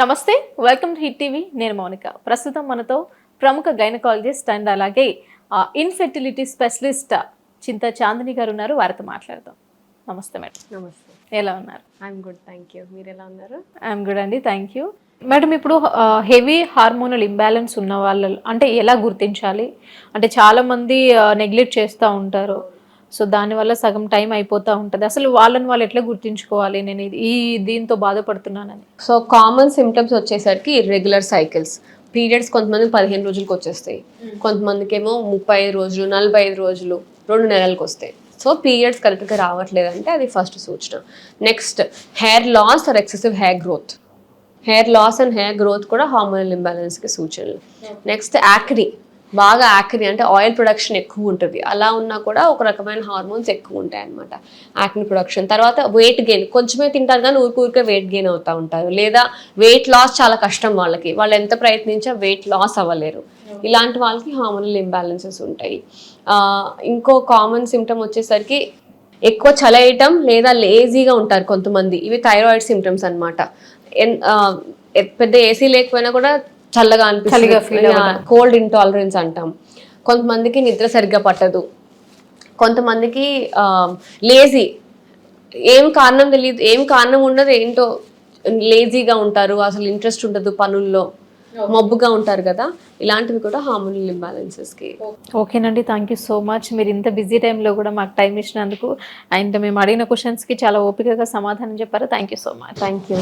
నమస్తే welcome to hit TV. నేను మౌనిక. ప్రస్తుతం మనతో ప్రముఖ గైనకాలజిస్ట్ అండ్ అలాగే ఇన్ఫెర్టిలిటీ స్పెషలిస్ట్ చింత చాందిని గారు ఉన్నారు. వారితో మాట్లాడదాం. నమస్తే మేడం. నమస్తే. ఎలా ఉన్నారు? ఐఎమ్ గుడ్ థ్యాంక్ యూ మీరు ఎలా ఉన్నారు? ఐఎమ్ గుడ్ అండి థ్యాంక్ యూ మేడం ఇప్పుడు హెవీ హార్మోనల్ ఇంబ్యాలెన్స్ ఉన్న వాళ్ళ అంటే ఎలా గుర్తించాలి? అంటే చాలామంది నెగ్లెక్ట్ చేస్తూ ఉంటారు. సో దానివల్ల సగం టైం అయిపోతూ ఉంటుంది. అసలు వాళ్ళని వాళ్ళు ఎట్లా గుర్తించుకోవాలి? నేను ఇది- ఈ దీంతో బాధపడుతున్నానని. సో కామన్ సిమ్టమ్స్ వచ్చేసరికి ఇర్రెగ్యులర్ సైకిల్స్ పీరియడ్స్ కొంతమంది పదిహేను రోజులకు వచ్చేస్తాయి. కొంతమందికి ఏమో ముప్పై ఐదు రోజులు నలభై ఐదు రోజులు రెండు నెలలకు వస్తాయి. సో పీరియడ్స్ కరెక్ట్గా రావట్లేదంటే అది ఫస్ట్ సూచన. Next hair loss or excessive hair growth hair loss and hair growth కూడా హార్మోనల్ ఇంబ్యాలెన్స్కి సూచనలు. నెక్స్ట్ యాక్ని బాగా యాక్ని అంటే ఆయిల్ ప్రొడక్షన్ ఎక్కువ ఉంటుంది. అలా ఉన్నా కూడా ఒక రకమైన హార్మోన్స్ ఎక్కువ ఉంటాయి అనమాట యాక్ని ప్రొడక్షన్. తర్వాత వెయిట్ గెయిన్ కొంచెమే తింటారు కానీ ఊరికి ఊరికే వెయిట్ గెయిన్ అవుతూ ఉంటారు. లేదా వెయిట్ లాస్ చాలా కష్టం వాళ్ళకి. వాళ్ళు ఎంత ప్రయత్నించా వెయిట్ లాస్ అవ్వలేరు. ఇలాంటి వాళ్ళకి హార్మోనల్ ఇంబ్యాలెన్సెస్ ఉంటాయి. ఇంకో కామన్ సిమ్టమ్ వచ్చేసరికి ఎక్కువ చలేయటం లేదా లేజీగా ఉంటారు కొంతమంది. ఇవి థైరాయిడ్ సిమ్టమ్స్ అనమాట పెద్ద ఏసీ లేకపోయినా కూడా చల్లగా అనిపిస్తుంది. కోల్డ్ ఇంటాలరెన్స్ అంటాం. కొంతమందికి నిద్ర సరిగ్గా పట్టదు. కొంతమందికి లేజీ ఏం కారణం తెలియదు ఏం కారణం ఉండదు ఏంటో లేజీగా ఉంటారు అసలు ఇంట్రెస్ట్ ఉండదు పనుల్లో. మబ్బుగా ఉంటారు కదా ఇలాంటివి కూడా హార్మోనల్ ఇంబ్యాలెన్సెస్కి ఓకేనండి థ్యాంక్ యూ సో మచ్ మీరు ఇంత బిజీ టైంలో కూడా మాకు టైం ఇచ్చినందుకు అండ్ మేము అడిగిన క్వశ్చన్స్కి చాలా ఓపికగా సమాధానం చెప్పారు. Thank you so much thank you